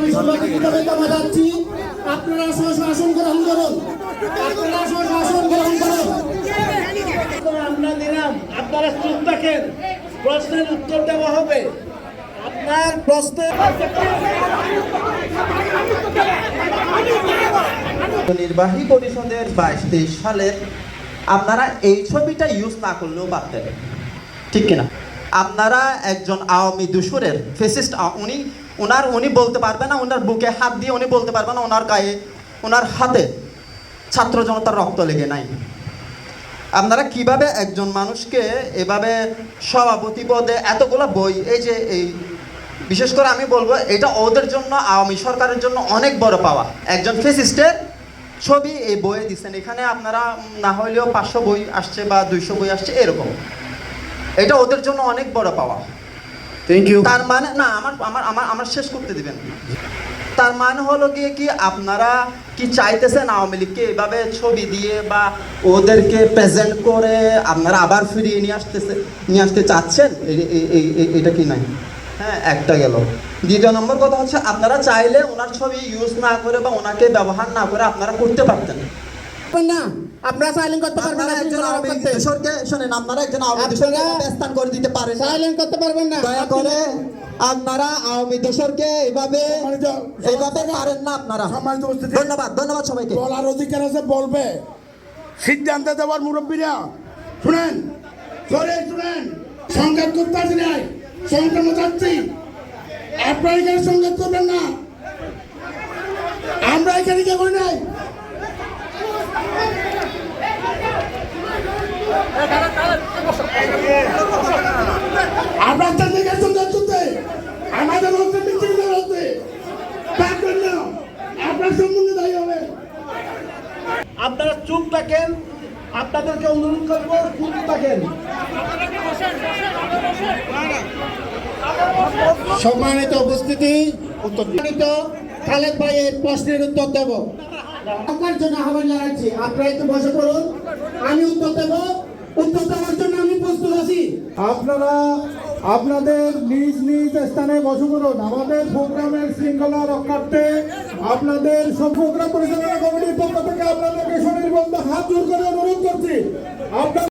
আমি জানাচ্ছি আপনারা শাসন গ্রহণ করুন আপনারা শাসন গ্রহণ করুন আমরা আপনারা চুপ থাকেন প্রশ্নের উত্তর দেওয়া হবে আপনার নির্বাহী পরিষদের বাইশ তেইশ সালের আপনারা এই ছবিটা ইউজ না করলেও পারতেন। ঠিক কিনা? আপনারা একজন আওয়ামী দুসুরের ফেসিস্ট উনি ওনার উনি বলতে পারবে না ওনার বুকে হাত দিয়ে উনি বলতে পারবে না ওনার গায়ে ওনার হাতে ছাত্র জনতার রক্ত লেগে নাই। আপনারা কীভাবে একজন মানুষকে এভাবে সভাপতি পদে এতগুলো বই, এই যে এই, বিশেষ করে আমি বলব, এটা ওদের জন্য, আওয়ামী সরকারের জন্য অনেক বড় পাওয়া। একজন ফেসিস্টের ছবি এই বইয়ে দিচ্ছেন এখানে আপনারা না হলেও পাঁচশো বই আসছে বা দুইশো বই আসছে, এরকম। এটা ওদের জন্য অনেক বড় পাওয়া। থ্যাংক ইউ তার মানে না আমার আমার আমার আমার শেষ করতে দিবেন। তার মানে হলো গিয়ে কি আপনারা কি চাইতেছেন আওয়ামী লীগকে এভাবে ছবি দিয়ে বা ওদেরকে প্রেজেন্ট করে আপনারা আবার ফিরিয়ে নিয়ে আসতেছে নিয়ে আসতে চাচ্ছেন? এটা কি নাই? হ্যাঁ একটা গেল। দ্বিতীয় নম্বর কথা হচ্ছে আপনারা চাইলে ওনার ছবি ইউজ না করে বা ওনাকে ব্যবহার না করে আপনারা করতে পারতেন। না আপনারা সাইলেন্ট করতে পারবেন না একজন আওয়ামী দূষণকে শোনেন আপনারা একজন আওয়ামী আপনারা- করে দিতে পারেন না। সাইলেন্ট করতে পারবেন না। দয়া করে আপনারা আওয়ামী দোসরকে এইভাবে এইভাবে পারেন না আপনারা। ধন্যবাদ ধন্যবাদ সবাইকে। বলার অধিকার আছে বলবে। সিদ্ধান্ত দেওয়ার মুরব্বীরা শুনেন ধরে শুনেন। সংঘাত করতে আসি নাই। সংঘাত চাচ্ছি। আপনারা এখানে সংঘাত করবেন না। আমরা এখানে কে করি নাই। আপনার আমাদের হচ্ছে মিছিল হচ্ছে। পারবেন না আপনার সম্বন্ধে দায়ী হবে। আপনারা চুপ থাকেন আপনাদেরকে অনুরোধ করব চুপ থাকেন। সম্মানিত উপস্থিতি সম্মানিত খালেদ ভাইয়ের প্রশ্নের উত্তর দেব। আপনার জন্য আহ্বান জানাচ্ছি আপনারা একটু বসে পড়ুন আমি উত্তর দেব। উত্তর আপনারা আপনাদের নিজ নিজ স্থানে বসে করুন আমাদের প্রোগ্রামের শৃঙ্খলা রক্ষার্থে আপনাদের সব প্রোগ্রাম পরিচালনা কমিটির পক্ষ থেকে আপনাদেরকে স্বনির্বন্ধ হাত জোর করে অনুরোধ করছি। আপনার